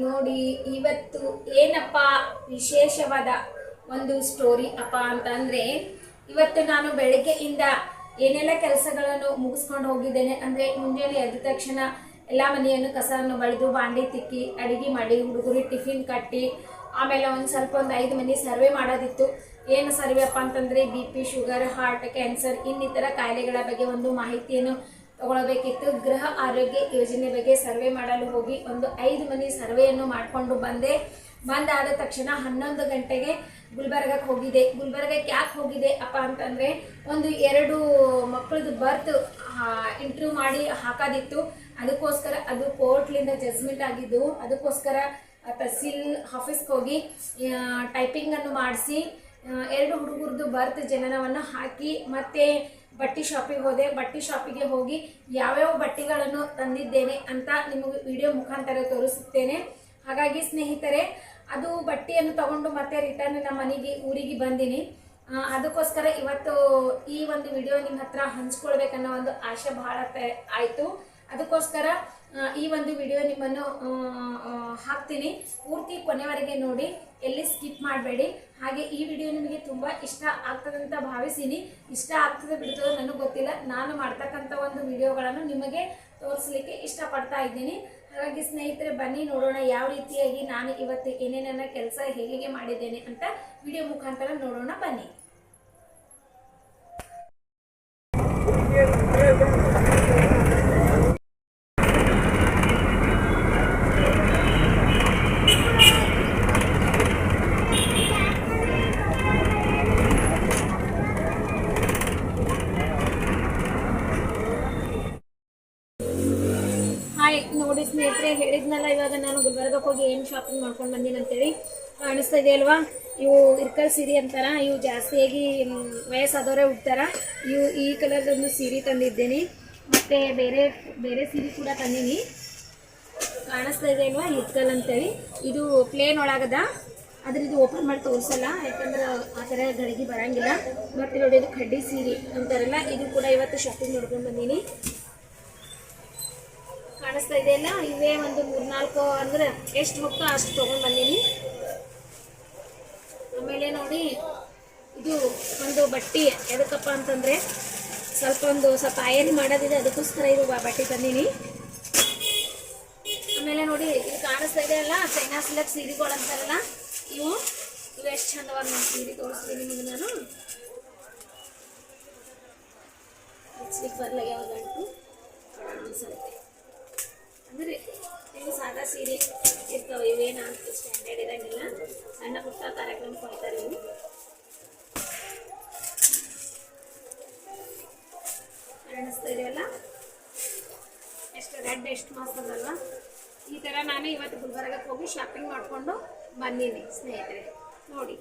ನೋಡಿ, ಇವತ್ತು ಏನಪ್ಪ ವಿಶೇಷವಾದ ಒಂದು ಸ್ಟೋರಿ ಅಪ್ಪ ಅಂತಂದ್ರೆ, ಇವತ್ತು ನಾನು ಬೆಳಗ್ಗೆಯಿಂದ ಏನೆಲ್ಲ ಕೆಲಸಗಳನ್ನು ಮುಗಿಸ್ಕೊಂಡು ಹೋಗಿದ್ದೇನೆ ಅಂದ್ರೆ, ಮುಂಜಾನೆ ಎದ್ದ ತಕ್ಷಣ ಎಲ್ಲ ಮನೆಯನ್ನು ಕಸವನ್ನು ಬಳಿದು ಬಾಂಡಿ ತಿಕ್ಕಿ, ಅಡಿಗೆ ಮಾಡಿ ಹುಡುಗರಿಗೆ ಟಿಫಿನ್ ಕಟ್ಟಿ, ಆಮೇಲೆ ಒಂದು ಸ್ವಲ್ಪ ಒಂದು ಐದು ಮನೆ ಸರ್ವೆ ಮಾಡೋದಿತ್ತು. ಏನು ಸರ್ವೆ ಅಪ್ಪ ಅಂತಂದ್ರೆ, B P, sugar, heart, cancer, ಇನ್ನಿತರ ಕಾಯಿಲೆಗಳ ಬಗ್ಗೆ ಒಂದು ಮಾಹಿತಿಯನ್ನು ತಗೊಳ್ಬೇಕಿತ್ತು. ಗೃಹ ಆರೋಗ್ಯ ಯೋಜನೆ ಬಗ್ಗೆ ಸರ್ವೆ ಮಾಡಲು ಹೋಗಿ ಒಂದು ಐದು ಮನೆ ಸರ್ವೆಯನ್ನು ಮಾಡಿಕೊಂಡು ಬಂದೆ. ಬಂದಾದ ತಕ್ಷಣ ಹನ್ನೊಂದು ಗಂಟೆಗೆ ಗುಲ್ಬರ್ಗಕ್ಕೆ ಹೋಗಿದೆ ಗುಲ್ಬರ್ಗಕ್ಕೆ ಯಾಕೆ ಹೋಗಿದೆ ಅಪ್ಪ ಅಂತಂದರೆ ಒಂದು ಎರಡು ಮಕ್ಕಳದು ಬರ್ತ್ ಇಂಟ್ರ್ಯೂ ಮಾಡಿ ಹಾಕೋದಿತ್ತು. ಅದಕ್ಕೋಸ್ಕರ ಅದು ಕೋರ್ಟ್ಲಿಂದ ಜಜ್ಮೆಂಟ್ ಆಗಿದ್ದು, ಅದಕ್ಕೋಸ್ಕರ ತಹಸೀಲ್ ಆಫೀಸ್ಗೆ ಹೋಗಿ ಟೈಪಿಂಗನ್ನು ಮಾಡಿಸಿ ಎರಡು ಹುಡುಗರದ್ದು ಬರ್ತ್ ಜನನವನ್ನು ಹಾಕಿ ಮತ್ತೆ ಬಟ್ಟೆ ಶಾಪಿಗೆ ಹೋದೆ. ಬಟ್ಟೆ ಶಾಪಿಗೆ ಹೋಗಿ ಯಾವ್ಯಾವ ಬಟ್ಟೆಗಳನ್ನು ತಂದಿದ್ದೇನೆ ಅಂತ ನಿಮಗೆ ವಿಡಿಯೋ ಮುಖಾಂತರ ತೋರಿಸುತ್ತೇನೆ. ಹಾಗಾಗಿ ಸ್ನೇಹಿತರೆ, ಅದು ಬಟ್ಟೆಯನ್ನು ತಗೊಂಡು ಮತ್ತೆ ರಿಟರ್ನ್ ನಮ್ಮ ಮನೆಗೆ, ಊರಿಗೆ ಬಂದೀನಿ. ಅದಕ್ಕೋಸ್ಕರ ಇವತ್ತು ಈ ಒಂದು ವಿಡಿಯೋ ನಿಮ್ಮ ಹತ್ರ ಹಂಚ್ಕೊಳ್ಬೇಕನ್ನೋ ಒಂದು ಆಶೆ ಬಹಳ ಆಯಿತು. ಅದಕ್ಕೋಸ್ಕರ ಈ ಒಂದು ವಿಡಿಯೋ ನಿಮ್ಮನ್ನು ಹಾಕ್ತೀನಿ. ಪೂರ್ತಿ ಕೊನೆವರೆಗೆ ನೋಡಿ, ಎಲ್ಲಿ ಸ್ಕಿಪ್ ಮಾಡಬೇಡಿ. ಹಾಗೆ ಈ ವಿಡಿಯೋ ನಿಮಗೆ ತುಂಬ ಇಷ್ಟ ಆಗ್ತದೆ ಅಂತ ಭಾವಿಸಿನಿ. ಇಷ್ಟ ಆಗ್ತದೆ ಬಿಡ್ತದೋ ನನಗೆ ಗೊತ್ತಿಲ್ಲ. ನಾನು ಮಾಡ್ತಕ್ಕಂಥ ಒಂದು ವಿಡಿಯೋಗಳನ್ನು ನಿಮಗೆ ತೋರಿಸ್ಲಿಕ್ಕೆ ಇಷ್ಟಪಡ್ತಾ ಇದ್ದೀನಿ. ಹಾಗಾಗಿ ಸ್ನೇಹಿತರೆ, ಬನ್ನಿ ನೋಡೋಣ ಯಾವ ರೀತಿಯಾಗಿ ನಾನು ಇವತ್ತು ಏನೇನನ್ನ ಕೆಲಸ ಹೇಗೆ ಮಾಡಿದ್ದೇನೆ ಅಂತ ವಿಡಿಯೋ ಮುಖಾಂತರ ನೋಡೋಣ ಬನ್ನಿ. ನೋಡಿ ಸ್ನೇಹಿತರೆ, ಹೇಳಿದ್ನಲ್ಲ, ಇವಾಗ ನಾನು ಗುಲ್ಬರ್ಗಕ್ಕೆ ಹೋಗಿ ಏನು ಶಾಪಿಂಗ್ ಮಾಡ್ಕೊಂಡು ಬಂದೀನಿ ಅಂತೇಳಿ. ಕಾಣಿಸ್ತಾ ಇದೆ ಅಲ್ವಾ? ಇವು ಇರ್ಕಲ್ ಸೀರೆ ಅಂತಾರ, ಇವು ಜಾಸ್ತಿಯಾಗಿ ವಯಸ್ಸಾದವರೇ ಉಡ್ತಾರ. ಇವು ಈ ಕಲರ್ದೊಂದು ಸೀರೆ ತಂದಿದ್ದೇನೆ. ಮತ್ತೆ ಬೇರೆ ಬೇರೆ ಸೀರೆ ಕೂಡ ತಂದೀನಿ. ಕಾಣಿಸ್ತಾ ಇದೆ ಅಲ್ವಾ, ಇರ್ಕಲ್ ಅಂತೇಳಿ. ಇದು ಪ್ಲೇನ್ ಒಳಗದ. ಆದ್ರೆ ಇದು ಓಪನ್ ಮಾಡಿ ತೋರಿಸಲ್ಲ, ಯಾಕಂದ್ರೆ ಆ ಥರ ಗಡಿಗೆ ಬರಂಗಿಲ್ಲ. ಮತ್ತೆ ನೋಡಿ, ಇದು ಕಡ್ಡಿ ಸೀರೆ ಅಂತಾರಲ್ಲ, ಇದು ಕೂಡ ಇವತ್ತು ಶಾಪಿಂಗ್ ಮಾಡ್ಕೊಂಡು ಬಂದೀನಿ. ಕಾಣಿಸ್ತಾ ಇದೆಯಲ್ಲ ಇವೇ ಒಂದು ಮೂರ್ನಾಲ್ಕು, ಅಂದ್ರೆ ಎಷ್ಟು ಹೋಗ್ತೋ ಅಷ್ಟು ತೊಗೊಂಡು ಬಂದೀನಿ. ಆಮೇಲೆ ನೋಡಿ, ಇದು ಒಂದು ಬಟ್ಟಿ. ಎದಕ್ಕಪ್ಪ ಅಂತಂದ್ರೆ ಸ್ವಲ್ಪ ಒಂದು ಸ್ವಲ್ಪ ಅಯನ್ ಮಾಡೋದಿದೆ, ಅದಕ್ಕೋಸ್ಕರ ಇದು ಬಟ್ಟೆ ತಂದೀನಿ. ಆಮೇಲೆ ನೋಡಿ, ಇದು ಕಾಣಿಸ್ತಾ ಇದೆಯಲ್ಲ ಚೈನಾ ಸಿಲಕ್ ಸೀರೆಗಳು ಅಂತಾರಲ್ಲ? ಇವು. ಇವು ಎಷ್ಟು ಚಂದವಾಗ ನಾನು ಸೀರೆ ತೋರಿಸ್ತೀನಿ ನಿಮಗೆ ನಾನು. ಬರಲ್ಲ ಯಾವಾಗ ಗಂಟು ಸ್ವಲ್ಪ ಅಂದ್ರೆ ಇವು ಸಾದಾ ಸೀರೆ ಇರ್ತಾವೆ, ಇವೇನು ಅಂತ ಸ್ಟ್ಯಾಂಡರ್ಡ್ ಇರಂಗಿಲ್ಲ. ಸಣ್ಣ ಪುಟ್ಟ ಕಾರ್ಯಕ್ರಮ ಕೊಡ್ತಾರೆ ಇವು ಕಾಣಿಸ್ತಾ ಇದೆಯಲ್ಲ? ಎಷ್ಟು ರೆಡ್ ಎಷ್ಟು ಮಸ್ತ್ ಈ ಥರ ನಾನು ಇವತ್ತು ಗುಲ್ಬರ್ಗಕ್ಕೆ ಹೋಗಿ ಶಾಪಿಂಗ್ ಮಾಡಿಕೊಂಡು ಬಂದೀನಿ ಸ್ನೇಹಿತರೆ. ನೋಡಿ.